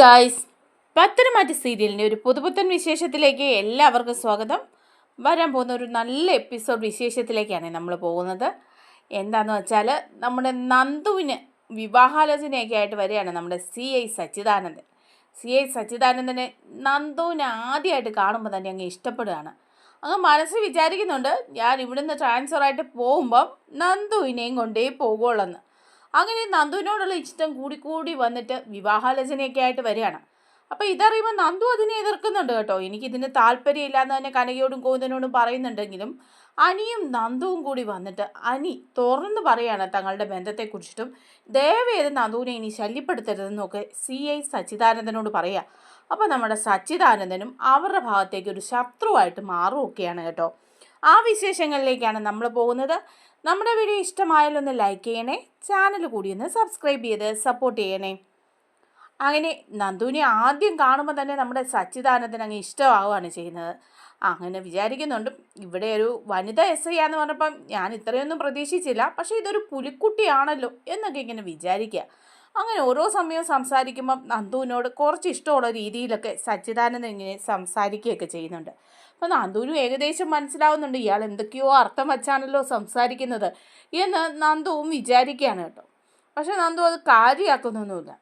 Guys പത്തനംമാറ്റ സീരിയലിന്റെ ഒരു പുതുപുത്തൻ വിശേഷത്തിലേക്ക് എല്ലാവർക്കും സ്വാഗതം. വരാൻ പോകുന്ന ഒരു നല്ല എപ്പിസോഡ് വിശേഷത്തിലേക്കാണ് നമ്മൾ പോകുന്നത്. എന്താണെന്ന് വെച്ചാൽ നമ്മുടെ നന്ദുവിന് വിവാഹാലോചനയൊക്കെ ആയിട്ട് വരികയാണ് നമ്മുടെ C I Sachidanandan. C I സച്ചിദാനന്ദനെ നന്ദുവിനെ ആദ്യമായിട്ട് കാണുമ്പോൾ തന്നെ അങ്ങ് ഇഷ്ടപ്പെടുകയാണ്. അങ്ങ് മനസ്സിൽ വിചാരിക്കുന്നുണ്ട് ഞാൻ ഇവിടുന്ന് ട്രാൻസ്ഫർ ആയിട്ട് പോകുമ്പം നന്ദുവിനെയും കൊണ്ടേ പോകുള്ളെന്ന് അങ്ങനെ നന്ദുവിനോടുള്ള ഇഷ്ടം കൂടി കൂടി വന്നിട്ട് വിവാഹാലോചനയൊക്കെ ആയിട്ട് വരികയാണ്. അപ്പോൾ ഇതറിയുമ്പോൾ നന്ദു അതിനെ എതിർക്കുന്നുണ്ട് കേട്ടോ. എനിക്കിതിന് താല്പര്യമില്ലാന്ന് തന്നെ കനകയോടും കോവിന്ദനോടും പറയുന്നുണ്ടെങ്കിലും അനിയും നന്ദുവും കൂടി വന്നിട്ട് അനി തുറന്ന് പറയാണ് തങ്ങളുടെ ബന്ധത്തെക്കുറിച്ചിട്ടും. ദയവേത് നന്ദുവിനെ ഇനി ശല്യപ്പെടുത്തരുതെന്നൊക്കെ സി ഐ സച്ചിദാനന്ദനോട് പറയുക അപ്പോൾ നമ്മുടെ സച്ചിദാനന്ദനും അവരുടെ ഭാഗത്തേക്ക് ഒരു ശത്രുവായിട്ട് മാറുകയൊക്കെയാണ് കേട്ടോ. ആ വിശേഷങ്ങളിലേക്കാണ് നമ്മൾ പോകുന്നത്. നമ്മുടെ വീഡിയോ ഇഷ്ടമായാലൊന്ന് ലൈക്ക് ചെയ്യണേ ചാനൽ കൂടി ഒന്ന് സബ്സ്ക്രൈബ് ചെയ്ത് സപ്പോർട്ട് ചെയ്യണേ. അങ്ങനെ നന്ദുവിനെ ആദ്യം കാണുമ്പോൾ തന്നെ നമ്മുടെ സച്ചിദാനന്ദൻ അങ്ങ് ഇഷ്ടമാവുകയാണ് ചെയ്യുന്നത്. അങ്ങനെ വിചാരിക്കുന്നുണ്ട് ഇവിടെ ഒരു വനിത എസ് ഐ ആന്ന് പറഞ്ഞപ്പം ഞാൻ ഇത്രയൊന്നും പ്രതീക്ഷിച്ചില്ല പക്ഷേ ഇതൊരു പുലിക്കുട്ടിയാണല്ലോ എന്നൊക്കെ ഇങ്ങനെ വിചാരിക്കുക. അങ്ങനെ ഓരോ സമയവും സംസാരിക്കുമ്പം നന്ദുവിനോട് കുറച്ച് ഇഷ്ടമുള്ള രീതിയിലൊക്കെ സച്ചിദാനന്ദൻ ഇങ്ങനെ സംസാരിക്കുകയൊക്കെ ചെയ്യുന്നുണ്ട്. അപ്പോൾ നന്ദുവിനും ഏകദേശം മനസ്സിലാവുന്നുണ്ട് ഇയാൾ എന്തൊക്കെയോ അർത്ഥം വച്ചാണല്ലോ സംസാരിക്കുന്നത് എന്ന് നന്ദുവും വിചാരിക്കുകയാണ് കേട്ടോ. പക്ഷെ നന്ദു അത് കാര്യമാക്കുന്നൊന്നുമില്ല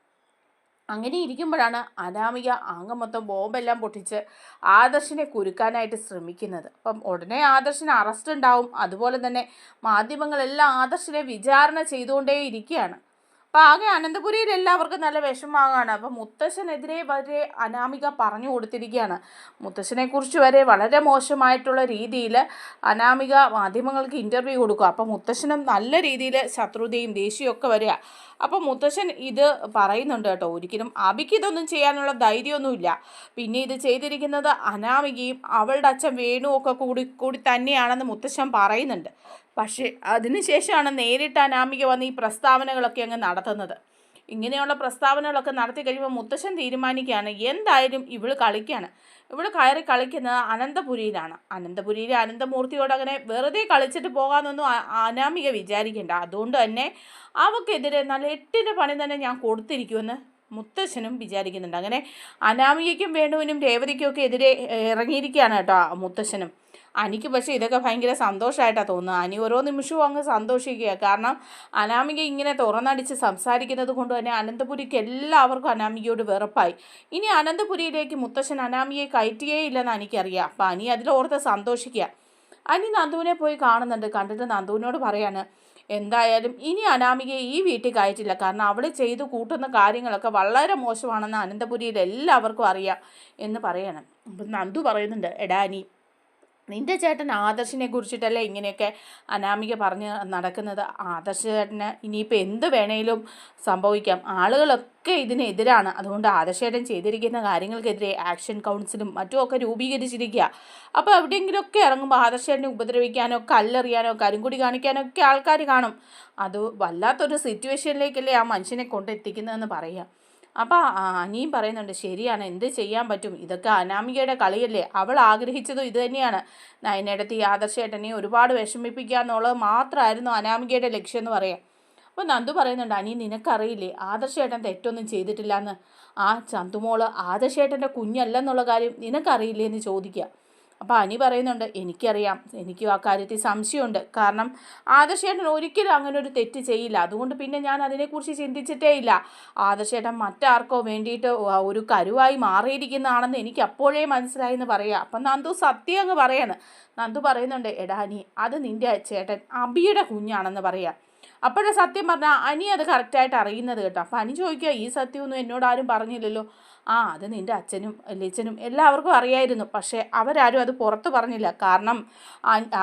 അങ്ങനെ ഇരിക്കുമ്പോഴാണ് അനാമിക ആങ്ങ മൊത്തം ബോംബെല്ലാം പൊട്ടിച്ച് ആദർശിനെ കുരുക്കാനായിട്ട് ശ്രമിക്കുന്നത്. അപ്പം ഉടനെ ആദർശിന് അറസ്റ്റ് ഉണ്ടാവും. അതുപോലെ തന്നെ മാധ്യമങ്ങളെല്ലാം ആദർശിനെ വിചാരണ ചെയ്തുകൊണ്ടേ ഇരിക്കുകയാണ് അപ്പം ആകെ അനന്തപുരിയിൽ എല്ലാവർക്കും നല്ല വിഷമമാകാണ് അപ്പം മുത്തശ്ശനെതിരെ വരെ അനാമിക പറഞ്ഞു കൊടുത്തിരിക്കുകയാണ്. മുത്തശ്ശനെക്കുറിച്ച് വരെ വളരെ മോശമായിട്ടുള്ള രീതിയിൽ അനാമിക മാധ്യമങ്ങൾക്ക് ഇന്റർവ്യൂ കൊടുക്കുക. അപ്പം മുത്തശ്ശനും നല്ല രീതിയിൽ ശത്രുതയും ദേഷ്യവും ഒക്കെ വരിക. അപ്പം മുത്തശ്ശൻ ഇത് പറയുന്നുണ്ട് കേട്ടോ. ഒരിക്കലും അബിക്ക് ഇതൊന്നും ചെയ്യാനുള്ള ധൈര്യമൊന്നുമില്ല. പിന്നെ ഇത് ചെയ്തിരിക്കുന്നത് അനാമികയും അവളുടെ അച്ഛൻ വേണുവൊക്കെ കൂടി കൂടി തന്നെയാണെന്ന് മുത്തശ്ശൻ പറയുന്നുണ്ട്. പക്ഷേ അതിനുശേഷമാണ് നേരിട്ട് അനാമിക വന്ന് ഈ പ്രസ്താവനകളൊക്കെ അങ്ങ് നടത്തുന്നത്. ഇങ്ങനെയുള്ള പ്രസ്താവനകളൊക്കെ നടത്തി കഴിയുമ്പോൾ മുത്തശ്ശൻ തീരുമാനിക്കുകയാണ് എന്തായാലും ഇവൾ കളിക്കുകയാണ് ഇവൾ കയറി കളിക്കുന്നത് അനന്തപുരിയിലാണ്. അനന്തപുരിയിലെ അനന്തമൂർത്തിയോട് അങ്ങനെ വെറുതെ കളിച്ചിട്ട് പോകാമെന്നൊന്നും അനാമിക വിചാരിക്കേണ്ട. അതുകൊണ്ട് തന്നെ അവക്കെതിരെ നല്ല എട്ടിന്റെ പണി തന്നെ ഞാൻ കൊടുത്തിരിക്കുമെന്ന് മുത്തശ്ശനും വിചാരിക്കുന്നുണ്ട്. അങ്ങനെ അനാമികയ്ക്കും വേണുവിനും രേവതിക്കും ഒക്കെ എതിരെ ഇറങ്ങിയിരിക്കുകയാണ് കേട്ടോ മുത്തശ്ശനും. അനിക്ക് പക്ഷേ ഇതൊക്കെ ഭയങ്കര സന്തോഷമായിട്ടാണ് തോന്നുന്നത്. അനി ഓരോ നിമിഷവും അങ്ങ് സന്തോഷിക്കുക. കാരണം അനാമിക ഇങ്ങനെ തുറന്നടിച്ച് സംസാരിക്കുന്നത് കൊണ്ട് തന്നെ അനന്തപുരിക്ക് എല്ലാവർക്കും അനാമികയോട് വെറുപ്പായി. ഇനി അനന്തപുരിയിലേക്ക് മുത്തശ്ശൻ അനാമികയെ കയറ്റിയേ ഇല്ലെന്ന് എനിക്കറിയാം അപ്പം അനി അതിലോർത്ത് സന്തോഷിക്കുക. അനി നന്ദുവിനെ പോയി കാണുന്നുണ്ട്. കണ്ടിട്ട് നന്ദുവിനോട് പറയാണ് എന്തായാലും ഇനി അനാമികയെ ഈ വീട്ടിൽ കയറ്റില്ല. കാരണം അവൾ ചെയ്തു കൂട്ടുന്ന കാര്യങ്ങളൊക്കെ വളരെ മോശമാണെന്ന് അനന്തപുരിയിൽ എല്ലാവർക്കും അറിയാം എന്ന് പറയണം. അപ്പം നന്ദു പറയുന്നുണ്ട് എടാ അനി നിന്റെ ചേട്ടൻ ആദർശിനെ കുറിച്ചിട്ടല്ലേ ഇങ്ങനെയൊക്കെ അനാമിക പറഞ്ഞ് നടക്കുന്നത്? ആദർശ ചേട്ടന് ഇനിയിപ്പോൾ എന്ത് വേണേലും സംഭവിക്കാം. ആളുകളൊക്കെ ഇതിനെതിരാണ്. അതുകൊണ്ട് ആദർശ ചേട്ടൻ ചെയ്തിരിക്കുന്ന കാര്യങ്ങൾക്കെതിരെ ആക്ഷൻ കൗൺസിലും മറ്റുമൊക്കെ രൂപീകരിച്ചിരിക്കുക അപ്പോൾ എവിടെയെങ്കിലുമൊക്കെ ഇറങ്ങുമ്പോൾ ആദർശ ചേട്ടനെ ഉപദ്രവിക്കാനോ കല്ലെറിയാനോ കരിങ്കുടി കാണിക്കാനോ ഒക്കെ ആൾക്കാർ കാണും. അത് വല്ലാത്തൊരു സിറ്റുവേഷനിലേക്കല്ലേ ആ മനുഷ്യനെ കൊണ്ടെത്തിക്കുന്നതെന്ന് പറയാം. അപ്പോൾ അനിയും പറയുന്നുണ്ട് ശരിയാണ് എന്ത് ചെയ്യാൻ പറ്റും? ഇതൊക്കെ അനാമികയുടെ കളിയല്ലേ? അവൾ ആഗ്രഹിച്ചതും ഇത് തന്നെയാണ്. നയനടത്തി ആദർശേട്ടനെ ഒരുപാട് വിഷമിപ്പിക്കുക എന്നുള്ളത് മാത്രമായിരുന്നു അനാമികയുടെ ലക്ഷ്യം എന്ന് പറയാം. അപ്പോൾ നന്ദു പറയുന്നുണ്ട് അനി നിനക്കറിയില്ലേ ആദർശേട്ടൻ തെറ്റൊന്നും ചെയ്തിട്ടില്ല എന്ന് ആ ചന്തുമോൾ ആദർശേട്ടന്റെ കുഞ്ഞല്ലെന്നുള്ള കാര്യം നിനക്കറിയില്ലേ എന്ന് ചോദിക്കുക. അപ്പോൾ അനി പറയുന്നുണ്ട് എനിക്കറിയാം എനിക്കും ആ കാര്യത്തിൽ സംശയമുണ്ട്. കാരണം ആദർശേട്ടൻ ഒരിക്കലും അങ്ങനെ ഒരു തെറ്റ് ചെയ്യില്ല. അതുകൊണ്ട് പിന്നെ ഞാൻ അതിനെക്കുറിച്ച് ചിന്തിച്ചിട്ടേ ഇല്ല. ആദർശേട്ടൻ മറ്റാർക്കോ വേണ്ടിയിട്ട് ഒരു കരുവായി മാറിയിരിക്കുന്നതാണെന്ന് എനിക്ക് അപ്പോഴേ മനസ്സിലായി എന്ന് പറയാം. അപ്പം നന്ദു സത്യം അങ്ങ് പറയാണ്. നന്ദു പറയുന്നുണ്ട് എടാ അനി അത് നിന്റെ ചേട്ടൻ അബിയുടെ കുഞ്ഞാണെന്ന് പറയാം. അപ്പോഴേ സത്യം പറഞ്ഞാൽ അനി അത് കറക്റ്റായിട്ട് അറിയുന്നത് കേട്ടോ. അപ്പം അനി ചോദിക്കുക ഈ സത്യമൊന്നും എന്നോട് ആരും പറഞ്ഞില്ലല്ലോ? ആ അത് നിന്റെ അച്ഛനും ലച്ചനും എല്ലാവർക്കും അറിയായിരുന്നു. പക്ഷേ അവരാരും അത് പുറത്ത് പറഞ്ഞില്ല. കാരണം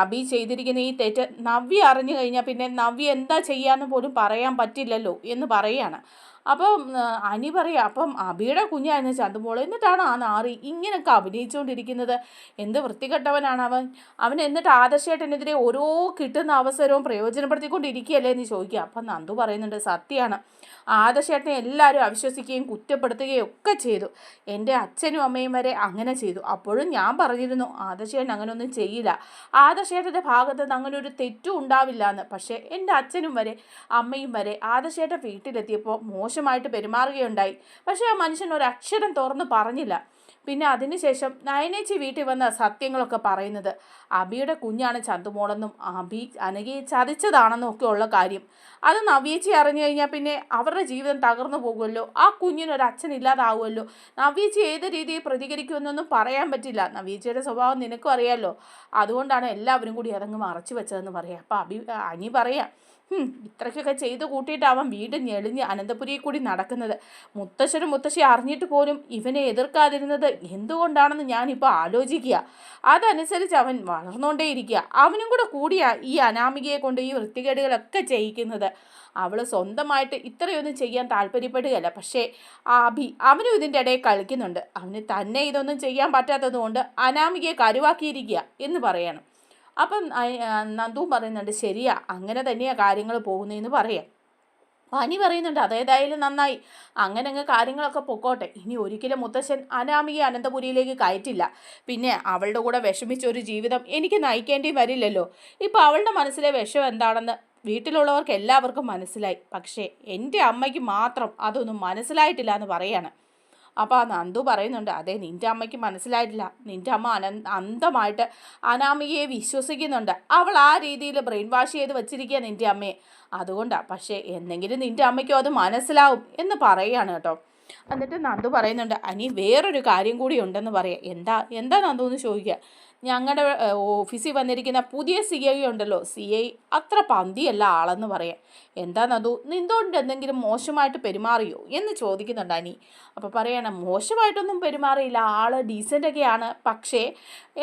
അബി ചെയ്തിരിക്കുന്ന ഈ തെറ്റ് നവ്യ അറിഞ്ഞു കഴിഞ്ഞാൽ പിന്നെ നവ്യ എന്താ ചെയ്യാന്ന് പോലും പറയാൻ പറ്റില്ലല്ലോ എന്ന് പറയാണ് അപ്പം അനി പറയാം അപ്പം അബിയുടെ കുഞ്ഞായിരുന്നു ചന്തുമോൾ എന്നിട്ടാണ് ആ നാറി ഇങ്ങനെയൊക്കെ അഭിനയിച്ചുകൊണ്ടിരിക്കുന്നത് എന്ത് വൃത്തികെട്ടവനാണ് അവൻ? അവൻ എന്നിട്ട് ആദർശേട്ടനെതിരെ ഓരോ കിട്ടുന്ന അവസരവും പ്രയോജനപ്പെടുത്തിക്കൊണ്ടിരിക്കുകയല്ലേ എന്ന് ചോദിക്കുക. അപ്പം നന്ദു പറയുന്നുണ്ട് സത്യമാണ് ആദർശേട്ടനെ എല്ലാവരും അവിശ്വസിക്കുകയും കുറ്റപ്പെടുത്തുകയും ഒക്കെ ചെയ്തു. എന്റെ അച്ഛനും അമ്മയും വരെ അങ്ങനെ ചെയ്തു. അപ്പോഴും ഞാൻ പറഞ്ഞിരുന്നു ആദർശേട്ടൻ അങ്ങനെയൊന്നും ചെയ്യില്ല. ആദർശേട്ടന്റെ ഭാഗത്ത് നിന്ന് അങ്ങനെ ഒരു തെറ്റും ഉണ്ടാവില്ല എന്ന്. പക്ഷേ എന്റെ അച്ഛനും വരെ അമ്മയും വരെ ആദർശേട്ടൻ വീട്ടിലെത്തിയപ്പോൾ മോശം മോശമായിട്ട് പെരുമാറുകയുണ്ടായി. പക്ഷേ ആ മനുഷ്യൻ ഒരു അക്ഷരം തുറന്ന് പറഞ്ഞില്ല. പിന്നെ അതിനുശേഷം നയനേച്ചി വീട്ടിൽ വന്ന സത്യങ്ങളൊക്കെ പറയുന്നത്. അബിയുടെ കുഞ്ഞാണ് ചന്തുമോളെന്നും അബി അനഘയെ ചതിച്ചതാണെന്നും ഒക്കെ ഉള്ള കാര്യം. അത് നവ്യേച്ചി അറിഞ്ഞു കഴിഞ്ഞാൽ പിന്നെ അവരുടെ ജീവിതം തകർന്നു പോകുമല്ലോ. ആ കുഞ്ഞിനൊരു അച്ഛൻ ഇല്ലാതാവുമല്ലോ. നവ്യേച്ചി ഏത് രീതിയിൽ പ്രതികരിക്കുമെന്നൊന്നും പറയാൻ പറ്റില്ല. നവ്യേച്ചിയുടെ സ്വഭാവം നിനക്കും അറിയാമല്ലോ അതുകൊണ്ടാണ് എല്ലാവരും കൂടി അതങ്ങ് മറച്ചു വെച്ചതെന്ന് പറയാം. അപ്പം അബി അനി പറയാം. ഇത്രയ്ക്കൊക്കെ ചെയ്ത് കൂട്ടിയിട്ടാവാം വീട് ഞെളിഞ്ഞ് അനന്തപുരിയിൽ കൂടി നടക്കുന്നത്. മുത്തശ്ശനും മുത്തശ്ശി അറിഞ്ഞിട്ട് പോലും ഇവനെ എതിർക്കാതിരുന്നത് എന്തുകൊണ്ടാണെന്ന് ഞാനിപ്പോൾ ആലോചിക്കുക. അതനുസരിച്ച് അവൻ വളർന്നുകൊണ്ടേയിരിക്കുക അവനും കൂടെ കൂടിയാ ഈ അനാമികയെ കൊണ്ട് ഈ വൃത്തികേടുകളൊക്കെ ചെയ്യിക്കുന്നത്. അവൾ സ്വന്തമായിട്ട് ഇത്രയൊന്നും ചെയ്യാൻ താല്പര്യപ്പെടുകയല്ല. പക്ഷേ അഭി അവനും ഇതിന്റെ ഇടയിൽ കളിക്കുന്നുണ്ട്. അവന് തന്നെ ഇതൊന്നും ചെയ്യാൻ പറ്റാത്തത് കൊണ്ട് അനാമികയെ കരുവാക്കിയിരിക്കുക എന്ന് പറയണം. അപ്പം നന്ദു പറയുന്നുണ്ട് ശരിയാ അങ്ങനെ തന്നെയാണ് കാര്യങ്ങൾ പോകുന്നതെന്ന് പറയാം. പനി പറയുന്നുണ്ട് അതേതായാലും നന്നായി. അങ്ങനെ അങ്ങ് കാര്യങ്ങളൊക്കെ പൊക്കോട്ടെ. ഇനി ഒരിക്കലും മുത്തശ്ശൻ അനാമികയെ അനന്തപുരിയിലേക്ക് കയറ്റില്ല. പിന്നെ അവളുടെ കൂടെ വിഷമിച്ച ഒരു ജീവിതം എനിക്ക് നയിക്കേണ്ടി വരില്ലല്ലോ. ഇപ്പം അവളുടെ മനസ്സിലെ വിഷം എന്താണെന്ന് വീട്ടിലുള്ളവർക്ക് എല്ലാവർക്കും മനസ്സിലായി. പക്ഷേ എന്റെ അമ്മയ്ക്ക് മാത്രം അതൊന്നും മനസ്സിലായിട്ടില്ല എന്ന് പറയാണ്. അപ്പോൾ ആ നന്ദു പറയുന്നുണ്ട് അതെ നിന്റെ അമ്മയ്ക്ക് മനസ്സിലായിട്ടില്ല. നിന്റെ അമ്മ അന അന്ധമായിട്ട് അനാമികയെ വിശ്വസിക്കുന്നുണ്ട്. അവൾ ആ രീതിയിൽ ബ്രെയിൻ വാഷ് ചെയ്ത് വെച്ചിരിക്കുക നിന്റെ അമ്മയെ അതുകൊണ്ടാണ് പക്ഷേ എന്തെങ്കിലും നിന്റെ അമ്മയ്ക്കും അത് മനസ്സിലാവും എന്ന് പറയുകയാണ് കേട്ടോ. എന്നിട്ട് നന്ദു പറയുന്നുണ്ട് അനി വേറൊരു കാര്യം കൂടി ഉണ്ടെന്ന് പറയാം. എന്താ എന്താ നന്ദു എന്ന് ചോദിക്കുക? ഞങ്ങളുടെ ഓഫീസിൽ വന്നിരിക്കുന്ന പുതിയ സി ഐ ഉണ്ടല്ലോ. സി ഐ അത്ര പന്തിയല്ല ആളെന്ന് പറയാം എന്താണതു നിന്തുകൊണ്ട് എന്തെങ്കിലും മോശമായിട്ട് പെരുമാറിയോ എന്ന് ചോദിക്കുന്നുണ്ട് അനി. അപ്പോൾ പറയണം മോശമായിട്ടൊന്നും പെരുമാറിയില്ല. ആൾ ഡീസന്റൊക്കെയാണ് പക്ഷേ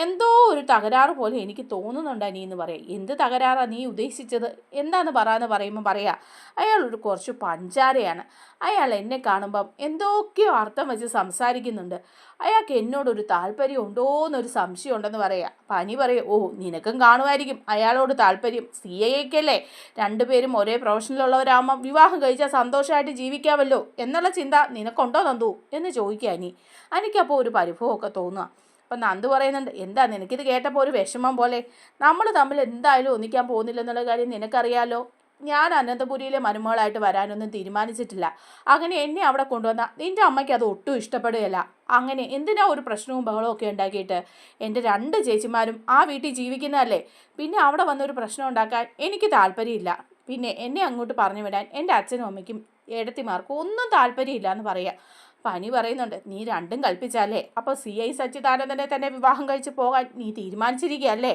എന്തോ ഒരു തകരാറ് പോലെ എനിക്ക് തോന്നുന്നുണ്ട് അനി എന്ന് പറയാം എന്ത് തകരാറാണ് നീ ഉദ്ദേശിച്ചത്? എന്താന്ന് പറയാന്ന് പറയുമ്പോൾ പറയാം അയാൾ ഒരു കുറച്ച് പഞ്ചാരയാണ്. അയാൾ എന്നെ കാണുമ്പം എന്തൊക്കെയോ അർത്ഥം വെച്ച് സംസാരിക്കുന്നുണ്ട്. അയാൾക്ക് എന്നോടൊരു താല്പര്യം ഉണ്ടോ എന്നൊരു സംശയം ഉണ്ടെന്ന് പറയാം. പനി പറയും ഓ നിനക്കും കാണുമായിരിക്കും. അയാളോട് താല്പര്യം സി എക്കല്ലേ രണ്ടുപേരും ഒരേ പ്രൊഫഷനിലുള്ളവരാകുമ്പം വിവാഹം കഴിച്ചാൽ സന്തോഷമായിട്ട് ജീവിക്കാമല്ലോ. എന്നുള്ള ചിന്ത നിനക്കുണ്ടോ നന്ദു? എന്ന് ചോദിക്കുക അനി. അനിക്കപ്പോൾ ഒരു പരിഭവമൊക്കെ തോന്നുക അപ്പം നന്ദു പറയുന്നുണ്ട് എന്താ നിനക്കിത് കേട്ടപ്പോൾ ഒരു വിഷമം പോലെ? നമ്മൾ തമ്മിൽ എന്തായാലും ഒന്നിക്കാൻ പോകുന്നില്ലെന്നുള്ള കാര്യം നിനക്കറിയാലോ? ഞാൻ അനന്തപുരിയിലെ മരുമകളായിട്ട് വരാനൊന്നും തീരുമാനിച്ചിട്ടില്ല. അങ്ങനെ എന്നെ അവിടെ കൊണ്ടുവന്ന നിന്റെ അമ്മയ്ക്ക് അത് ഒട്ടും ഇഷ്ടപ്പെടുകയല്ല. അങ്ങനെ എന്തിനാ ഒരു പ്രശ്നവും ബഹളവും ഒക്കെ ഉണ്ടാക്കിയിട്ട്? എന്റെ രണ്ട് ചേച്ചിമാരും ആ വീട്ടിൽ ജീവിക്കുന്നതല്ലേ? പിന്നെ അവിടെ വന്നൊരു പ്രശ്നം ഉണ്ടാക്കാൻ എനിക്ക് താല്പര്യമില്ല. പിന്നെ എന്നെ അങ്ങോട്ട് പറഞ്ഞു വിടാൻ എന്റെ അച്ഛനും അമ്മയ്ക്കും ഏടത്തിമാർക്കും ഒന്നും താല്പര്യമില്ല എന്ന് പറയാം പനി പറയുന്നുണ്ട് നീ രണ്ടും കൽപ്പിച്ചാലേ അപ്പോൾ സി ഐ സച്ചിദാനന്ദനെ തന്നെ വിവാഹം കഴിച്ച് പോകാൻ നീ തീരുമാനിച്ചിരിക്കുകയല്ലേ?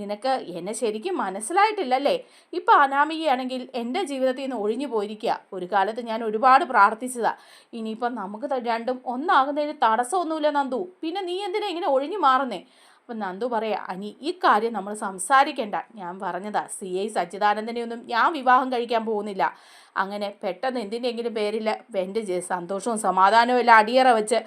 നിനക്ക് എന്നെ ശരിക്കും മനസ്സിലായിട്ടില്ലല്ലേ? ഇപ്പോൾ അനാമികയാണെങ്കിൽ എന്റെ ജീവിതത്തിൽ നിന്ന് ഒഴിഞ്ഞു പോയിരിക്കുക. ഒരു കാലത്ത് ഞാൻ ഒരുപാട് പ്രാർത്ഥിച്ചതാ. ഇനിയിപ്പം നമുക്ക് രണ്ടും ഒന്നാകുന്നതിന് തടസ്സമൊന്നുമില്ല നന്ദു. പിന്നെ നീ എന്തിനാ ഇങ്ങനെ ഒഴിഞ്ഞു മാറുന്നേ? അപ്പം നന്ദു പറയാ അനി ഈ കാര്യം നമ്മൾ സംസാരിക്കേണ്ട. ഞാൻ പറഞ്ഞതാ സി ഐ സച്ചിദാനന്ദനെയൊന്നും ഞാൻ വിവാഹം കഴിക്കാൻ പോകുന്നില്ല. അങ്ങനെ പെട്ടെന്ന് എന്തിന്റെങ്കിലും പേരിൽ എന്റെ സന്തോഷവും സമാധാനവും എല്ലാം അടിയറ വെച്ച്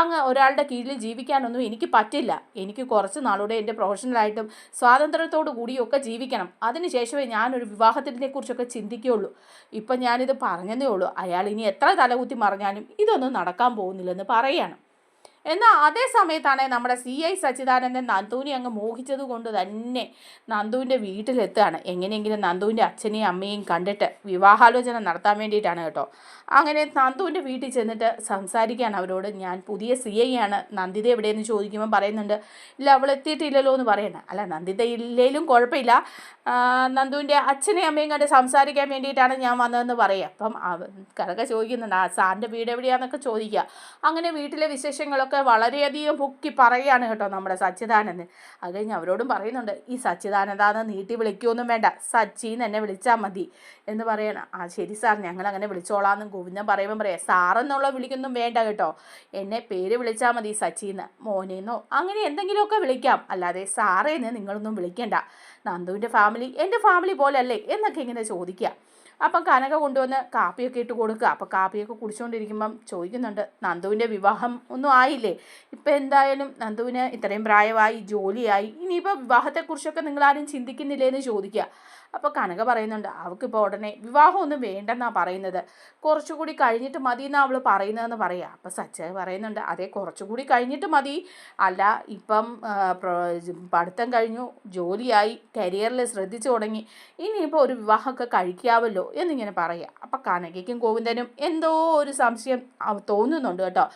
അങ്ങ് ഒരാളുടെ കീഴിൽ ജീവിക്കാനൊന്നും എനിക്ക് പറ്റില്ല. എനിക്ക് കുറച്ച് നാളൂടെ എന്റെ പ്രൊഫഷണലായിട്ടും സ്വാതന്ത്ര്യത്തോടു കൂടിയൊക്കെ ജീവിക്കണം. അതിനുശേഷമേ ഞാനൊരു വിവാഹത്തിനെ കുറിച്ചൊക്കെ ചിന്തിക്കുകയുള്ളൂ. ഇപ്പം ഞാനിത് പറഞ്ഞതേ ഉള്ളൂ. അയാൾ ഇനി എത്ര തലകുത്തി മറിഞ്ഞാലും ഇതൊന്നും നടക്കാൻ പോകുന്നില്ലെന്ന് പറയാണ് എന്നാൽ അതേ സമയത്താണ് നമ്മുടെ സി ഐ സച്ചിദാനന്ദൻ നന്ദുവിനെ അങ്ങ് മോഹിച്ചത് കൊണ്ട് തന്നെ നന്ദുവിന്റെ വീട്ടിലെത്തുകയാണ്. എങ്ങനെയെങ്കിലും നന്ദുവിന്റെ അച്ഛനെയും അമ്മയും കണ്ടിട്ട് വിവാഹാലോചന നടത്താൻ വേണ്ടിയിട്ടാണ് കേട്ടോ. അങ്ങനെ നന്ദുവിന്റെ വീട്ടിൽ ചെന്നിട്ട് സംസാരിക്കുകയാണ് അവരോട്. ഞാൻ പുതിയ സി ഐ ആണ്. നന്ദിത എവിടെയെന്ന് ചോദിക്കുമ്പോൾ പറയുന്നുണ്ട് ഇല്ല അവൾ എത്തിയിട്ടില്ലല്ലോ എന്ന് പറയണം അല്ല നന്ദിത ഇല്ലേലും കുഴപ്പമില്ല. നന്ദുവിന്റെ അച്ഛനെയും അമ്മയും കണ്ട് സംസാരിക്കാൻ വേണ്ടിയിട്ടാണ് ഞാൻ വന്നതെന്ന് പറയുക അപ്പം കനക ചോദിക്കുന്നുണ്ട് ആ സാറിന്റെ വീട് എവിടെയാണെന്നൊക്കെ ചോദിക്കുക. അങ്ങനെ വീട്ടിലെ വിശേഷങ്ങളൊക്കെ വളരെയധികം പൊക്കി പറയുകയാണ് കേട്ടോ നമ്മുടെ സച്ചിദാനന്ദൻ അത് കഴിഞ്ഞ് അവരോടും പറയുന്നുണ്ട് ഈ സച്ചിദാനന്ദാന്ന് നീട്ടി വിളിക്കുമൊന്നും വേണ്ട സച്ചിന്ന് എന്നെ വിളിച്ചാൽ മതി എന്ന് പറയണം. ആ ശരി സാർ ഞങ്ങൾ അങ്ങനെ വിളിച്ചോളാമെന്നും ഗോവിന്ദൻ പറയുമ്പോൾ പറയാം സാറെന്നുള്ള വിളിക്കൊന്നും വേണ്ട കേട്ടോ എന്നെ പേര് വിളിച്ചാൽ മതി സച്ചിന്ന് മോനെന്നോ അങ്ങനെ എന്തെങ്കിലുമൊക്കെ വിളിക്കാം. അല്ലാതെ സാറേന്ന് നിങ്ങളൊന്നും വിളിക്കേണ്ട നന്ദുവിന്റെ ഫാമിലി എന്റെ ഫാമിലി പോലെ അല്ലേ എന്നൊക്കെ ഇങ്ങനെ ചോദിക്കുക അപ്പം കനക കൊണ്ടുവന്ന് കാപ്പിയൊക്കെ ഇട്ട് കൊടുക്കുക. അപ്പം കാപ്പിയൊക്കെ കുടിച്ചുകൊണ്ടിരിക്കുമ്പം ചോദിക്കുന്നുണ്ട് നന്ദുവിന്റെ വിവാഹം ഒന്നും ആയില്ലേ? ഇപ്പം എന്തായാലും നന്ദുവിന് ഇത്രയും പ്രായമായി ജോലിയായി. ഇനിയിപ്പോൾ വിവാഹത്തെക്കുറിച്ചൊക്കെ നിങ്ങളാരും ചിന്തിക്കുന്നില്ലേ എന്ന് ചോദിക്കുക. അപ്പോൾ കനക പറയുന്നുണ്ട് അവൾക്കിപ്പോൾ ഉടനെ വിവാഹമൊന്നും വേണ്ടെന്നാണ് പറയുന്നത്. കുറച്ചുകൂടി കഴിഞ്ഞിട്ട് മതി എന്നാണ് അവൾ പറയുന്നതെന്ന് പറയാം. അപ്പോൾ സച്ച പറയുന്നുണ്ട് അതെ കുറച്ചുകൂടി കഴിഞ്ഞിട്ട് മതി. അല്ല ഇപ്പം പഠിത്തം കഴിഞ്ഞു ജോലിയായി കരിയറിൽ ശ്രദ്ധിച്ചു തുടങ്ങി. ഇനിയിപ്പോൾ ഒരു വിവാഹമൊക്കെ കഴിക്കാവല്ലോ എന്നിങ്ങനെ പറയുക അപ്പം കനകയ്ക്കും ഗോവിന്ദനും എന്തോ ഒരു സംശയം തോന്നുന്നുണ്ട് കേട്ടോ.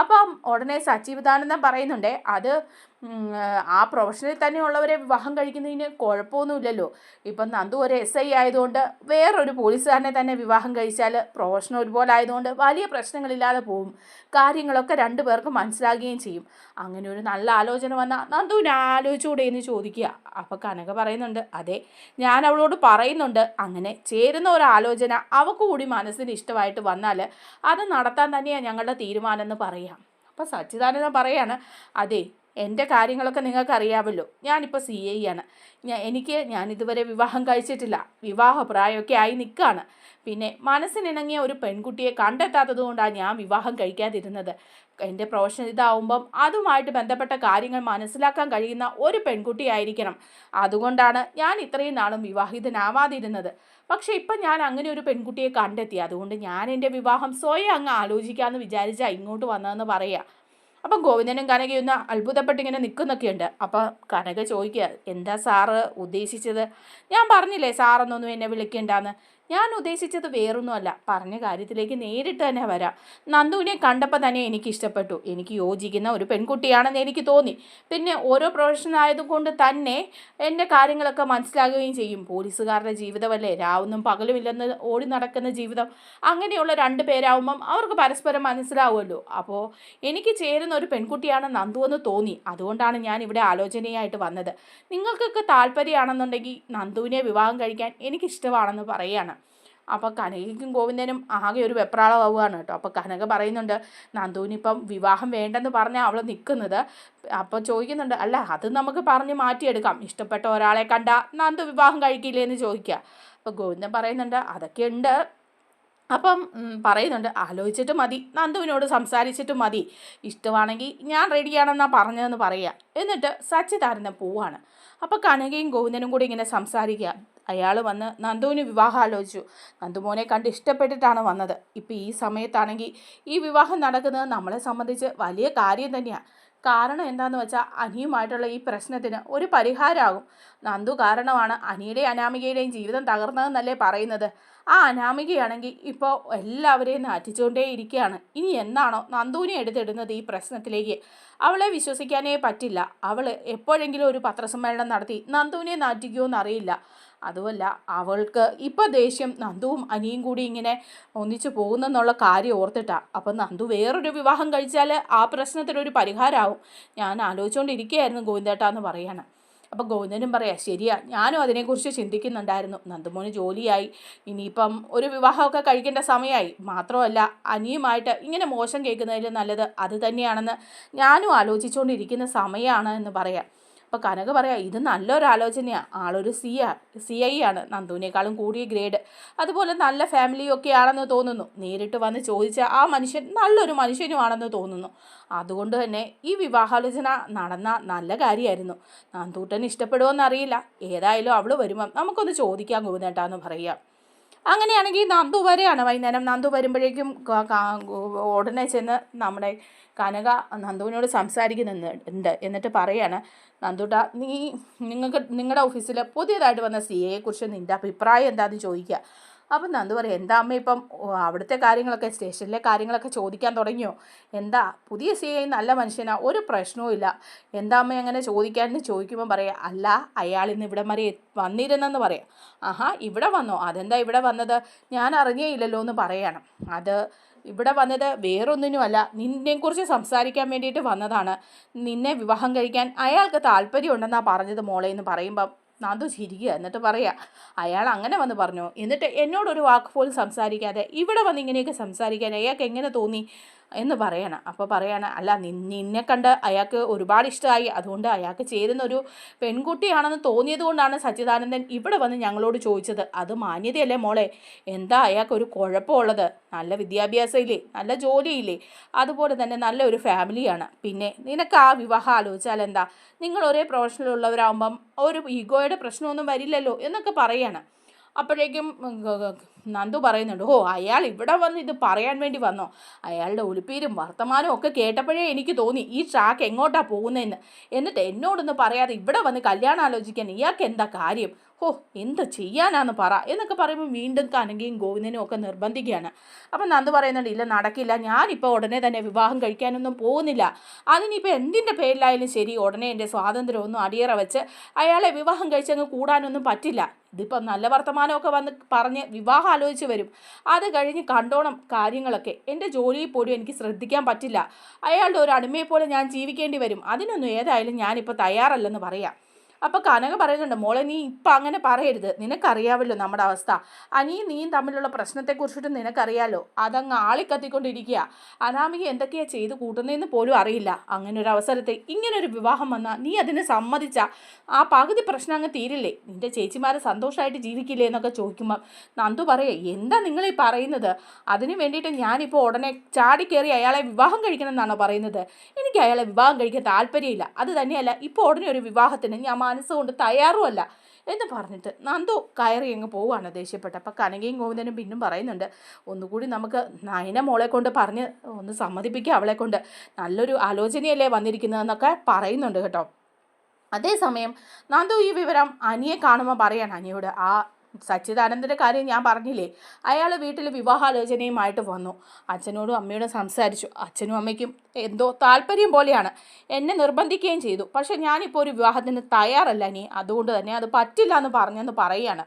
അപ്പം ഉടനെ സച്ചിവിതാനന്ദം പറയുന്നുണ്ടേ അത് ആ പ്രൊഫഷനിൽ തന്നെ ഉള്ളവരെ വിവാഹം കഴിക്കുന്നതിന് കുഴപ്പമൊന്നുമില്ലല്ലോ. ഇപ്പം നന്ദു ഒരു എസ് ഐ ആയതുകൊണ്ട് വേറൊരു പോലീസുകാരനെ തന്നെ വിവാഹം കഴിച്ചാൽ പ്രൊഫഷൻ ഒരുപോലെ ആയതുകൊണ്ട് വലിയ പ്രശ്നങ്ങളില്ലാതെ പോകും കാര്യങ്ങളൊക്കെ രണ്ടു പേർക്ക് മനസ്സിലാകുകയും ചെയ്യും. അങ്ങനെ ഒരു നല്ല ആലോചന വന്നാൽ നന്ദുവിനെ ആലോചിച്ചുകൂടെ എന്ന് ചോദിക്കുക. അപ്പോൾ കനക പറയുന്നുണ്ട് അതെ ഞാൻ അവളോട് പറയുന്നുണ്ട്. അങ്ങനെ ചേരുന്ന ഒരു ആലോചന അവൾക്ക് കൂടി മനസ്സിന് ഇഷ്ടമായിട്ട് വന്നാൽ അത് നടത്താൻ തന്നെയാണ് ഞങ്ങളുടെ തീരുമാനം എന്ന് പറയാം. അപ്പോൾ സച്ചിദാനന്ദൻ പറയാണ് അതെ എന്റെ കാര്യങ്ങളൊക്കെ നിങ്ങൾക്ക് അറിയാമല്ലോ ഞാനിപ്പോൾ സി ഐ ആണ്. ഞാൻ എനിക്ക് ഞാൻ ഇതുവരെ വിവാഹം കഴിച്ചിട്ടില്ല. വിവാഹ പ്രായമൊക്കെ ആയി നിൽക്കുകയാണ് പിന്നെ മനസ്സിനിണങ്ങിയ ഒരു പെൺകുട്ടിയെ കണ്ടെത്താത്തത് കൊണ്ടാണ് ഞാൻ വിവാഹം കഴിക്കാതിരുന്നത്. എന്റെ പ്രൊഫഷൻ ഇതാവുമ്പം അതുമായിട്ട് ബന്ധപ്പെട്ട കാര്യങ്ങൾ മനസ്സിലാക്കാൻ കഴിയുന്ന ഒരു പെൺകുട്ടിയായിരിക്കണം അതുകൊണ്ടാണ് ഞാൻ ഇത്രയും നാളും വിവാഹിതനാവാതിരുന്നത്. പക്ഷേ ഇപ്പം ഞാൻ അങ്ങനെ ഒരു പെൺകുട്ടിയെ കണ്ടെത്തി. അതുകൊണ്ട് ഞാൻ എന്റെ വിവാഹം സ്വയം അങ്ങ് ആലോചിക്കാമെന്ന് വിചാരിച്ചാൽ ഇങ്ങോട്ട് വന്നതെന്ന് പറയാം. അപ്പം ഗോവിന്ദനും കനകയും ഒന്ന് അത്ഭുതപ്പെട്ട് ഇങ്ങനെ നിൽക്കുന്നൊക്കെയുണ്ട് അപ്പം കനക ചോദിക്കുക എന്താ സാറ് ഉദ്ദേശിച്ചത്? ഞാൻ പറഞ്ഞില്ലേ സാറെന്നൊന്നും എന്നെ വിളിക്കണ്ടെന്ന്. ഞാൻ ഉദ്ദേശിച്ചത് വേറൊന്നുമല്ല. പറഞ്ഞ കാര്യത്തിലേക്ക് നേരിട്ട് തന്നെ വരാം. നന്ദുവിനെ കണ്ടപ്പോൾ തന്നെ എനിക്ക് ഇഷ്ടപ്പെട്ടു എനിക്ക് യോജിക്കുന്ന ഒരു പെൺകുട്ടിയാണെന്ന് എനിക്ക് തോന്നി. പിന്നെ ഓരോ പ്രൊഫഷൻ ആയതുകൊണ്ട് തന്നെ എന്റെ കാര്യങ്ങളൊക്കെ മനസ്സിലാകുകയും ചെയ്യും. പോലീസുകാരുടെ ജീവിതമല്ലേ? രാവുന്നും പകലുമില്ലെന്ന് ഓടി നടക്കുന്ന ജീവിതം. അങ്ങനെയുള്ള രണ്ട് പേരാവുമ്പം അവർക്ക് പരസ്പരം മനസ്സിലാവുമല്ലോ. അപ്പോൾ എനിക്ക് ചേരുന്ന ഒരു പെൺകുട്ടിയാണ് നന്ദു എന്ന് തോന്നി. അതുകൊണ്ടാണ് ഞാൻ ഇവിടെ ആലോചനയായിട്ട് വന്നത്. നിങ്ങൾക്കൊക്കെ താല്പര്യമാണെന്നുണ്ടെങ്കിൽ നന്ദുവിനെ വിവാഹം കഴിക്കാൻ എനിക്കിഷ്ടമാണെന്ന് പറയുകയാണ്. അപ്പോൾ കനകയ്ക്കും ഗോവിന്ദനും ആകെ ഒരു വെപ്രാളമാവുകയാണ് കേട്ടോ. അപ്പോൾ കനക പറയുന്നുണ്ട് നന്ദുവിനിപ്പം വിവാഹം വേണ്ടെന്ന് പറഞ്ഞാൽ അവൾ നിൽക്കുന്നത് അപ്പോൾ ചോദിക്കുന്നുണ്ട് അല്ല അത് നമുക്ക് പറഞ്ഞ് മാറ്റിയെടുക്കാം. ഇഷ്ടപ്പെട്ട ഒരാളെ കണ്ട നന്ദു വിവാഹം കഴിക്കില്ലേ എന്ന് ചോദിക്കുക. അപ്പോൾ ഗോവിന്ദൻ പറയുന്നുണ്ട് അതൊക്കെ ഉണ്ട്. അപ്പം പറയുന്നുണ്ട് ആലോചിച്ചിട്ട് മതി. നന്ദുവിനോട് സംസാരിച്ചിട്ട് മതി. ഇഷ്ടമാണെങ്കിൽ ഞാൻ റെഡിയാണെന്നാണ് പറഞ്ഞതെന്ന് പറയുക. എന്നിട്ട് സച്ചിദാനന്ദൻ പോവാണ്. അപ്പോൾ കനകയും ഗോവിന്ദനും കൂടി ഇങ്ങനെ സംസാരിക്കുക. അയാൾ വന്ന് നന്ദുവിന് വിവാഹം ആലോചിച്ചു നന്ദുമോനെ കണ്ട് ഇഷ്ടപ്പെട്ടിട്ടാണ് വന്നത്. ഇപ്പം ഈ സമയത്താണെങ്കിൽ ഈ വിവാഹം നടക്കുന്നത് നമ്മളെ സംബന്ധിച്ച് വലിയ കാര്യം തന്നെയാണ് കാരണം എന്താണെന്ന് വെച്ചാൽ അനിയുമായിട്ടുള്ള ഈ പ്രശ്നത്തിന് ഒരു പരിഹാരമാകും നന്ദു കാരണമാണ് അനിയുടെയും അനാമികയുടെയും ജീവിതം തകർന്നതെന്നല്ലേ പറയുന്നത്. ആ അനാമികയാണെങ്കിൽ ഇപ്പോൾ എല്ലാവരെയും നാറ്റിച്ചുകൊണ്ടേ ഇരിക്കുകയാണ് ഇനി എന്നാണോ നന്ദുവിനെ എടുത്തിടുന്നത് ഈ പ്രശ്നത്തിലേക്ക്? അവളെ വിശ്വസിക്കാനേ പറ്റില്ല. അവൾ എപ്പോഴെങ്കിലും ഒരു പത്രസമ്മേളനം നടത്തി നന്ദുവിനെ നാറ്റിക്കുമോ എന്നറിയില്ല അതുമല്ല അവൾക്ക് ഇപ്പം ദേഷ്യം നന്ദുവും അനിയും കൂടി ഇങ്ങനെ ഒന്നിച്ചു പോകുന്നെന്നുള്ള കാര്യം ഓർത്തിട്ടാണ് അപ്പം നന്ദു വേറൊരു വിവാഹം കഴിച്ചാൽ ആ പ്രശ്നത്തിനൊരു പരിഹാരമാവും ഞാൻ ആലോചിച്ചുകൊണ്ടിരിക്കുകയായിരുന്നു ഗോവിന്ദേട്ടാന്ന് പറയാണ്. അപ്പോൾ ഗോവിന്ദനും പറയാം ശരിയാ ഞാനും അതിനെക്കുറിച്ച് ചിന്തിക്കുന്നുണ്ടായിരുന്നു. നന്ദുമോന് ജോലിയായി. ഇനിയിപ്പം ഒരു വിവാഹമൊക്കെ കഴിക്കേണ്ട സമയമായി മാത്രമല്ല അനിയുമായിട്ട് ഇങ്ങനെ മോശം കേൾക്കുന്നതിൽ നല്ലത് അത് തന്നെയാണെന്ന് ഞാനും ആലോചിച്ചുകൊണ്ടിരിക്കുന്ന സമയമാണ് എന്ന് പറയാം. അപ്പോൾ കനക പറയാം ഇത് നല്ലൊരു ആലോചനയാണ് ആളൊരു സി ആ സി ഐ ആണ്. നന്ദുവിനേക്കാളും കൂടിയ ഗ്രേഡ് അതുപോലെ നല്ല ഫാമിലിയൊക്കെ ആണെന്ന് തോന്നുന്നു. നേരിട്ട് വന്ന് ചോദിച്ച ആ മനുഷ്യൻ നല്ലൊരു മനുഷ്യനുമാണെന്ന് തോന്നുന്നു. അതുകൊണ്ട് തന്നെ ഈ വിവാഹാലോചന നടന്ന നല്ല കാര്യമായിരുന്നു നന്ദൂട്ടൻ ഇഷ്ടപ്പെടുമോ എന്നറിയില്ല ഏതായാലും അവൾ വരുമ്പം നമുക്കൊന്ന് ചോദിക്കാൻ ഗോവിന്ദേട്ടാന്ന് പറയാം. അങ്ങനെയാണെങ്കിൽ നന്ദു വരെയാണ് വൈകുന്നേരം. നന്ദു വരുമ്പോഴേക്കും ഉടനെ ചെന്ന് നമ്മുടെ കനക നന്ദുവിനോട് സംസാരിക്കുന്നുണ്ട് എന്നിട്ട് പറയാണ് നന്ദുട്ട നീ നിങ്ങൾക്ക് നിങ്ങളുടെ ഓഫീസിൽ പുതിയതായിട്ട് വന്ന സി എയെക്കുറിച്ച് നിന്റെ അഭിപ്രായം എന്താണെന്ന് ചോദിക്കുക അപ്പം നന്ദു പറയും എന്താ അമ്മ ഇപ്പം അവിടുത്തെ കാര്യങ്ങളൊക്കെ സ്റ്റേഷനിലെ കാര്യങ്ങളൊക്കെ ചോദിക്കാൻ തുടങ്ങിയോ? എന്താ പുതിയ സി ഐ നല്ല മനുഷ്യനാ ഒരു പ്രശ്നവും ഇല്ല. എന്താ അമ്മ അങ്ങനെ ചോദിക്കാമെന്ന് ചോദിക്കുമ്പോൾ പറയാം അല്ല അയാൾ ഇന്ന് ഇവിടെ വരെ വന്നിരുന്നെന്ന് പറയാം. ആഹാ ഇവിടെ വന്നോ? അതെന്താ ഇവിടെ വന്നത്? ഞാൻ അറിഞ്ഞേ ഇല്ലല്ലോ എന്ന് പറയണം. അത് ഇവിടെ വന്നത് വേറൊന്നിനുമല്ല നിന്നെക്കുറിച്ച് സംസാരിക്കാൻ വേണ്ടിയിട്ട് വന്നതാണ്. നിന്നെ വിവാഹം കഴിക്കാൻ അയാൾക്ക് താല്പര്യമുണ്ടെന്നാണ് പറഞ്ഞത് മോളെ എന്ന് പറയുമ്പം നന്ദു ചിരിക്കുക. എന്നിട്ട് പറയുക അയാൾ അങ്ങനെ വന്ന് പറഞ്ഞു. എന്നിട്ട് എന്നോടൊരു വാക്ക് പോലും സംസാരിക്കാതെ ഇവിടെ വന്ന് ഇങ്ങനെയൊക്കെ സംസാരിക്കാൻ അയാൾക്ക് എങ്ങനെ തോന്നി? എന്ന് പറയണം. അപ്പോൾ പറയണം അല്ല നിന്നെ കണ്ട് അയാൾക്ക് ഒരുപാട് ഇഷ്ടമായി. അതുകൊണ്ട് അയാൾക്ക് ചേരുന്ന ഒരു പെൺകുട്ടിയാണെന്ന് തോന്നിയത് കൊണ്ടാണ് സച്ചിദാനന്ദൻ ഇവിടെ വന്ന് ഞങ്ങളോട് ചോദിച്ചത്. അത് മാന്യതയല്ലേ മോളെ? എന്താ അയാൾക്ക് ഒരു കുഴപ്പമുള്ളത്? നല്ല വിദ്യാഭ്യാസം ഇല്ലേ നല്ല ജോലിയില്ലേ? അതുപോലെ തന്നെ നല്ല ഒരു ഫാമിലിയാണ്. പിന്നെ നിനക്ക് ആ വിവാഹം ആലോചിച്ചാൽ എന്താ? നിങ്ങൾ ഒരേ പ്രൊഫഷനിലുള്ളവരാകുമ്പം ഒരു ഈഗോയുടെ പ്രശ്നമൊന്നും വരില്ലല്ലോ എന്നൊക്കെ പറയാണ്. അപ്പോഴേക്കും നന്ദു പറയുന്നുണ്ട് ഓ അയാൾ ഇവിടെ വന്ന് ഇത് പറയാൻ വേണ്ടി വന്നോ? അയാളുടെ ഒളിപ്പീരും വർത്തമാനവും ഒക്കെ കേട്ടപ്പോഴേ എനിക്ക് തോന്നി ഈ ട്രാക്ക് എങ്ങോട്ടാ പോകുന്നതെന്ന് എന്നിട്ട് എന്നോടൊന്ന് പറയാതെ ഇവിടെ വന്ന് കല്യാണം ആലോചിക്കാൻ ഇയാൾക്ക് എന്താ കാര്യം? ഓ എന്ത് ചെയ്യാനാന്ന് പറ എന്നൊക്കെ പറയുമ്പോൾ വീണ്ടും കനകയും ഗോവിന്ദനും ഒക്കെ നിർബന്ധിക്കുകയാണ്. അപ്പം നന്ദു പറയുന്നുണ്ട് ഇല്ല നടക്കില്ല. ഞാനിപ്പോൾ ഉടനെ തന്നെ വിവാഹം കഴിക്കാനൊന്നും പോകുന്നില്ല. അതിനിപ്പോൾ എന്തിന്റെ പേരിലായാലും ശരി ഉടനെ എന്റെ സ്വാതന്ത്ര്യമൊന്നും അടിയറ വെച്ച് അയാളെ വിവാഹം കഴിച്ചങ്ങ് കൂടാനൊന്നും പറ്റില്ല. ഇതിപ്പം നല്ല വർത്തമാനമൊക്കെ വന്ന് പറഞ്ഞ് വിവാഹം ആലോചിച്ച് വരും. അത് കഴിഞ്ഞ് കണ്ടോണം കാര്യങ്ങളൊക്കെ. എന്റെ ജോലിയിൽ പോലും എനിക്ക് ശ്രദ്ധിക്കാൻ പറ്റില്ല. അയാളുടെ ഒരു അടിമയെപ്പോലെ ഞാൻ ജീവിക്കേണ്ടി വരും. അതിനൊന്നും ഏതായാലും ഞാനിപ്പോൾ തയ്യാറല്ലെന്ന് പറയാം. അപ്പോൾ കനക പറയുന്നുണ്ട് മോളെ നീ ഇപ്പം അങ്ങനെ പറയരുത്. നിനക്കറിയാവല്ലോ നമ്മുടെ അവസ്ഥ. അനിയും നീയും തമ്മിലുള്ള പ്രശ്നത്തെക്കുറിച്ചിട്ട് നിനക്കറിയാലോ? അതങ്ങ് ആളിക്കത്തിക്കൊണ്ടിരിക്കുക അനാമിക എന്തൊക്കെയാണ് ചെയ്ത് കൂട്ടുന്നതെന്ന് പോലും അറിയില്ല. അങ്ങനെ ഒരു അവസരത്തെ ഇങ്ങനൊരു വിവാഹം വന്നാൽ നീ അതിനെ സമ്മതിച്ച ആ പകുതി പ്രശ്നം അങ്ങ് തീരില്ലേ? നിന്റെ ചേച്ചിമാരെ സന്തോഷമായിട്ട് ജീവിക്കില്ലേ എന്നൊക്കെ ചോദിക്കുമ്പോൾ നന്ദു പറയേ എന്താ നിങ്ങൾ ഈ പറയുന്നത്? അതിന് വേണ്ടിയിട്ട് ഞാനിപ്പോൾ ഉടനെ ചാടിക്കേറി അയാളെ വിവാഹം കഴിക്കണം എന്നാണോ പറയുന്നത്? എനിക്ക് അയാളെ വിവാഹം കഴിക്കാൻ താല്പര്യമില്ല. അത് തന്നെയല്ല ഇപ്പോൾ ഉടനെ ഒരു വിവാഹത്തിന് ഞാൻ മനസ്സുകൊണ്ട് തയ്യാറുമല്ല എന്ന് പറഞ്ഞിട്ട് നന്ദു കയറി അങ്ങ് പോവുകയാണ് ദേഷ്യപ്പെട്ട്. അപ്പം കനകയും ഗോവിന്ദനും പിന്നും പറയുന്നുണ്ട് ഒന്നുകൂടി നമുക്ക് നയന മോളെ കൊണ്ട് പറഞ്ഞ് ഒന്ന് സമ്മതിപ്പിക്കുക അവളെ കൊണ്ട്. നല്ലൊരു ആലോചനയല്ലേ വന്നിരിക്കുന്നതെന്നൊക്കെ പറയുന്നുണ്ട് കേട്ടോ. അതേസമയം നന്ദു ഈ വിവരം അനിയെ കാണുമ്പോൾ പറയാണ് അനിയോട് ആ സച്ചിദാനന്ദന്റെ കാര്യം ഞാൻ പറഞ്ഞില്ലേ? അയാൾ വീട്ടിൽ വിവാഹാലോചനയുമായിട്ട് വന്നു. അച്ഛനോടും അമ്മയോടും സംസാരിച്ചു. അച്ഛനും അമ്മയ്ക്കും എന്തോ താല്പര്യം പോലെയാണ്. എന്നെ നിർബന്ധിക്കുകയും ചെയ്തു. പക്ഷെ ഞാനിപ്പോൾ ഒരു വിവാഹത്തിന് തയ്യാറല്ല അനി അതുകൊണ്ട് തന്നെ അത് പറ്റില്ല എന്ന് പറഞ്ഞെന്ന് പറയുകയാണ്.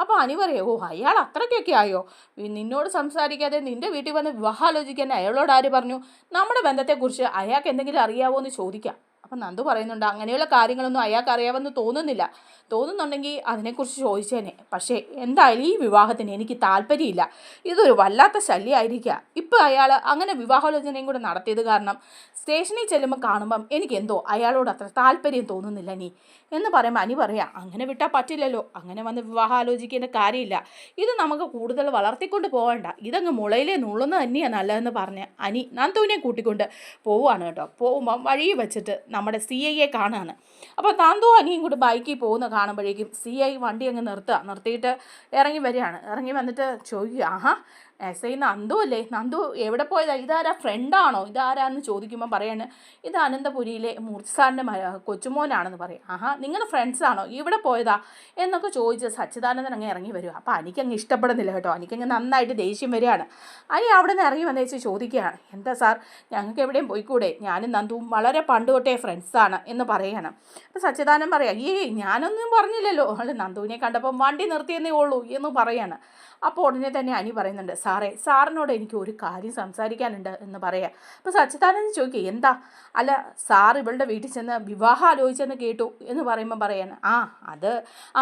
അപ്പോൾ അനി പറയോ ഓ അയാൾ അത്രയ്ക്കൊക്കെ ആയോ? നിന്നോട് സംസാരിക്കാതെ നിന്റെ വീട്ടിൽ വന്ന് വിവാഹാലോചിക്കാൻ അയാളോട് ആര് പറഞ്ഞു? നമ്മുടെ ബന്ധത്തെക്കുറിച്ച് അയാൾക്ക് എന്തെങ്കിലും അറിയാവോ എന്ന് ചോദിക്കാം. അപ്പം നന്ദു പറയുന്നുണ്ട് അങ്ങനെയുള്ള കാര്യങ്ങളൊന്നും അയാൾക്ക് അറിയാമെന്ന് തോന്നുന്നില്ല. തോന്നുന്നുണ്ടെങ്കിൽ അതിനെക്കുറിച്ച് ചോദിച്ചേനെ. പക്ഷേ എന്തായാലും ഈ വിവാഹത്തിന് എനിക്ക് താല്പര്യമില്ല. ഇതൊരു വല്ലാത്ത ശല്യമായിരിക്കുക ഇപ്പോൾ അയാൾ അങ്ങനെ വിവാഹാലോചനയും കൂടെ നടത്തിയത് കാരണം സ്റ്റേഷനിൽ ചെല്ലുമ്പോൾ കാണുമ്പം എനിക്ക് എന്തോ അയാളോട് അത്ര താല്പര്യം തോന്നുന്നില്ല നീ. എന്ന് പറയുമ്പോൾ അനി പറയാം അങ്ങനെ വിട്ടാൽ പറ്റില്ലല്ലോ അങ്ങനെ വന്ന് വിവാഹം ആലോചിക്കേണ്ട കാര്യമില്ല. ഇത് നമുക്ക് കൂടുതൽ വളർത്തിക്കൊണ്ട് പോകണ്ട ഇതങ്ങ് മുളയിലെ നുള്ളുന്നത് തന്നെയാണ് നല്ലതെന്ന് പറഞ്ഞ് അനി നന്ദുവിനെ കൂട്ടിക്കൊണ്ട് പോവുകയാണ് കേട്ടോ. പോകുമ്പം വഴി വെച്ചിട്ട് നമ്മുടെ സി ഐയെ കാണുകയാണ് അപ്പോൾ നന്ദു അനിയും കൂടി ബൈക്കിൽ പോകുന്ന കാണുമ്പോഴേക്കും സി ഐ വണ്ടി അങ്ങ് നിർത്തുക. നിർത്തിയിട്ട് ഇറങ്ങി വരികയാണ്. ഇറങ്ങി വന്നിട്ട് ചോദിക്കുക ആഹാ എസ് ഐ നന്ദു അല്ലേ? നന്ദു എവിടെ പോയതാ? ഇതാരാ? ഫ്രണ്ടാണോ? ഇതാരാന്ന് ചോദിക്കുമ്പോൾ പറയാണ് ഇത് അനന്തപുരിയിലെ മൂർച്ചസാറിന്റെ കൊച്ചുമോനാണെന്ന് പറയും. ആഹാ നിങ്ങൾ ഫ്രണ്ട്സാണോ ഇവിടെ പോയതാ. എന്നൊക്കെ ചോദിച്ച് സച്ചിദാനന്ദൻ അങ്ങ് ഇറങ്ങി വരിക അപ്പോൾ എനിക്കങ്ങ് ഇഷ്ടപ്പെടുന്നില്ല കേട്ടോ. എനിക്കങ്ങ് നന്നായിട്ട് ദേഷ്യം വരികയാണ്. അനി അവിടെ നിന്ന് ഇറങ്ങി വന്നേച്ച് ചോദിക്കുകയാണ് എന്താ സാർ? ഞങ്ങൾക്ക് എവിടെയും പോയിക്കൂടെ? ഞാനും നന്ദുവും വളരെ പണ്ട് തൊട്ടേ ഫ്രണ്ട്സാണ് എന്ന് പറയുകയാണ് അപ്പോൾ സച്ചിദാനം പറയാം ഈ ഞാനൊന്നും പറഞ്ഞില്ലല്ലോ. അവൾ നന്ദുവിനെ കണ്ടപ്പം വണ്ടി നിർത്തിയെന്നേ ഉള്ളൂ എന്ന് പറയാണ്. അപ്പോൾ ഉടനെ തന്നെ അനി പറയുന്നുണ്ട് സാറേ സാറിനോട് എനിക്ക് ഒരു കാര്യം സംസാരിക്കാനുണ്ട് എന്ന് പറയാം അപ്പോൾ സച്ചിദാനന്ദൻ ചോദിക്കുക എന്താ? അല്ല സാർ ഇവളുടെ വീട്ടിൽ ചെന്ന് വിവാഹം ആലോചിച്ചെന്ന് കേട്ടു എന്ന് പറയുമ്പോൾ പറയാണ് ആ അത്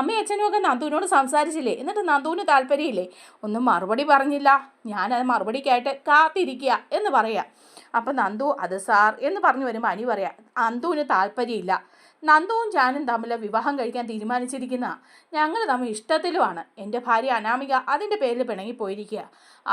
അമ്മയും അച്ഛനും ഒക്കെ നന്ദുവിനോട് സംസാരിച്ചില്ലേ? എന്നിട്ട് നന്ദുവിന് താല്പര്യമില്ലേ? ഒന്നും മറുപടി പറഞ്ഞില്ല. ഞാനത് മറുപടിക്കായിട്ട് കാത്തിരിക്കുക എന്ന് പറയാം. അപ്പം നന്ദു അത് സാർ എന്ന് പറഞ്ഞു വരുമ്പോൾ അനി പറയാം നന്ദുവിന് താല്പര്യമില്ല. നന്ദുവും ജാനും തമ്മിൽ വിവാഹം കഴിക്കാൻ തീരുമാനിച്ചിരിക്കുന്ന ഞങ്ങൾ തമ്മിൽ ഇഷ്ടത്തിലുമാണ്. എന്റെ ഭാര്യ അനാമിക അതിന്റെ പേരിൽ പിണങ്ങിപ്പോയിരിക്കുക.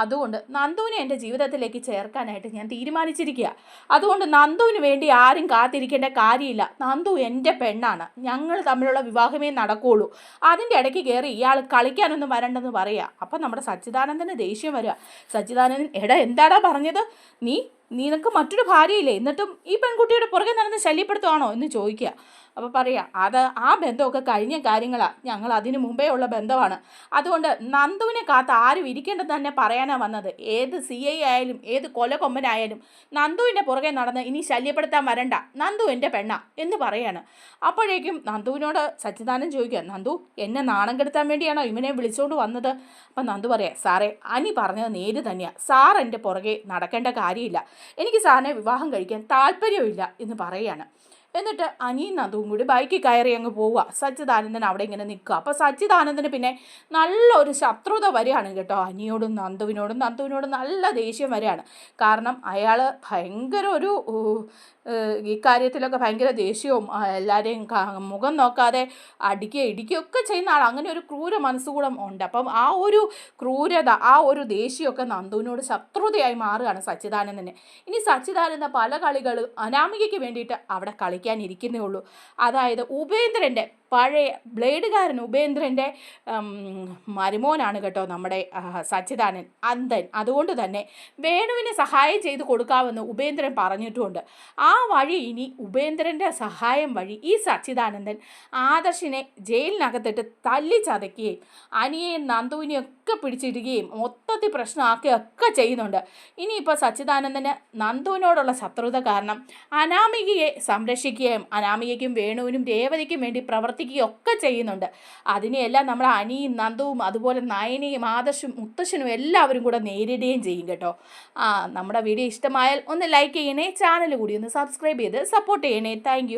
അതുകൊണ്ട് നന്ദുവിനെ എന്റെ ജീവിതത്തിലേക്ക് ചേർക്കാനായിട്ട് ഞാൻ തീരുമാനിച്ചിരിക്കുക അതുകൊണ്ട് നന്ദുവിന് വേണ്ടി ആരും കാത്തിരിക്കേണ്ട കാര്യമില്ല. നന്ദു എന്റെ പെണ്ണാണ്. ഞങ്ങൾ തമ്മിലുള്ള വിവാഹമേ നടക്കുകയുള്ളൂ അതിന്റെ ഇടയ്ക്ക് കയറി ഇയാൾ കളിക്കാനൊന്നും വരണ്ടെന്ന് പറയുക അപ്പം നമ്മുടെ സച്ചിദാനന്ദന് ദേഷ്യം വരിക. സച്ചിദാനന്ദൻ എടാ എന്താടാ പറഞ്ഞത്? നീ നിനക്ക് മറ്റൊരു ഭാര്യയില്ലേ? എന്നിട്ടും ഈ പെൺകുട്ടിയുടെ പുറകെ നടന്ന് ശല്യപ്പെടുത്തുവാണോ? എന്ന് ചോദിക്കുക. അപ്പോൾ പറയാ അത് ആ ബന്ധമൊക്കെ കഴിഞ്ഞ കാര്യങ്ങളാണ് ഞങ്ങൾ അതിന് മുമ്പേ ഉള്ള ബന്ധമാണ്. അതുകൊണ്ട് നന്ദുവിനെ കാത്ത് ആരും ഇരിക്കേണ്ടത് തന്നെ പറയാനാണ് വന്നത്. ഏത് സി ഐ ആയാലും ഏത് കൊലകൊമ്പനായാലും നന്ദുവിന്റെ പുറകെ നടന്ന് ഇനി ശല്യപ്പെടുത്താൻ വരണ്ട. നന്ദു എന്റെ പെണ്ണ എന്ന് പറയാണ്. അപ്പോഴേക്കും നന്ദുവിനോട് സച്ചിദാനൻ ചോദിക്കുക നന്ദു എന്നെ നാണം കെടുത്താൻ വേണ്ടിയാണോ ഇവനെ വിളിച്ചുകൊണ്ട് വന്നത്? അപ്പം നന്ദു പറയാം സാറേ അനി പറഞ്ഞത് നേര് തന്നെയാണ് സാർ എന്റെ പുറകെ നടക്കേണ്ട കാര്യമില്ല. എനിക്ക് സാറിനെ വിവാഹം കഴിക്കാൻ താല്പര്യമില്ല എന്ന് പറയാണ്. എന്നിട്ട് അനിയും നന്ദുവും കൂടി ബൈക്കിൽ കയറി അങ്ങ് പോവുക. സച്ചിദാനന്ദൻ അവിടെ ഇങ്ങനെ നിൽക്കുക. അപ്പോൾ സച്ചിദാനന്ദന് പിന്നെ നല്ലൊരു ശത്രുത വരികയാണ് കേട്ടോ. അനിയോടും നന്ദുവിനോടും നന്ദുവിനോടും നല്ല ദേഷ്യം വരികയാണ്. കാരണം അയാൾ ഭയങ്കര ഒരു ഈ കാര്യത്തിലൊക്കെ ഭയങ്കര ദേഷ്യവും എല്ലാവരെയും മുഖം നോക്കാതെ അടിക്കുക ഇടിക്കുകയൊക്കെ ചെയ്യുന്ന ആൾ അങ്ങനെ ഒരു ക്രൂര മനസ്സുകൂടം ഉണ്ട്. അപ്പം ആ ഒരു ക്രൂരത ആ ഒരു ദേഷ്യമൊക്കെ നന്ദുവിനോട് ശത്രുതയായി മാറുകയാണ് സച്ചിദാനന്ദന്. ഇനി സച്ചിദാനന്ദ പല കളികളും അനാമികയ്ക്ക് വേണ്ടിയിട്ട് അവിടെ കളിക്കാനിരിക്കുന്നേ ഉള്ളൂ. അതായത് ഉപേന്ദ്രന്റെ പഴയ ബ്ലേഡുകാരൻ ഉപേന്ദ്രന്റെ മരുമോനാണ് കേട്ടോ നമ്മുടെ സച്ചിദാനൻ അന്തൻ അതുകൊണ്ട് തന്നെ വേണുവിന് സഹായം ചെയ്ത് കൊടുക്കാമെന്ന് ഉപേന്ദ്രൻ പറഞ്ഞിട്ടുമുണ്ട് ആ വഴി ഇനി ഉപേന്ദ്രന്റെ സഹായം വഴി ഈ സച്ചിദാനന്ദൻ ആദർശിനെ ജയിലിനകത്തിട്ട് തല്ലി ചതയ്ക്കുകയും അനിയെയും നന്ദുവിനെയും ഒക്കെ പിടിച്ചിടുകയും മൊത്തത്തിൽ പ്രശ്നമാക്കുകയും ഒക്കെ ചെയ്യുന്നുണ്ട്. ഇനിയിപ്പോൾ സച്ചിദാനന്ദന് നന്ദുവിനോടുള്ള ശത്രുത കാരണം അനാമികയെ സംരക്ഷിക്കുകയും അനാമികയ്ക്കും വേണുവിനും രേവതിക്കും വേണ്ടി പ്രവർത്തിക്കുകയും ഒക്കെ ചെയ്യുന്നുണ്ട്. അതിനെയെല്ലാം നമ്മുടെ അനിയും നന്ദുവും അതുപോലെ നയനയും ആദർശും മുത്തശ്ശനും എല്ലാവരും കൂടെ നേരിടുകയും ചെയ്യും കേട്ടോ. ആ നമ്മുടെ വീഡിയോ ഇഷ്ടമായാൽ ഒന്ന് ലൈക്ക് ചെയ്യണേ ചാനൽ കൂടി ഒന്ന് സബ്സ്ക്രൈബ് ചെയ്ത് സപ്പോർട്ട് ചെയ്യണേ. താങ്ക്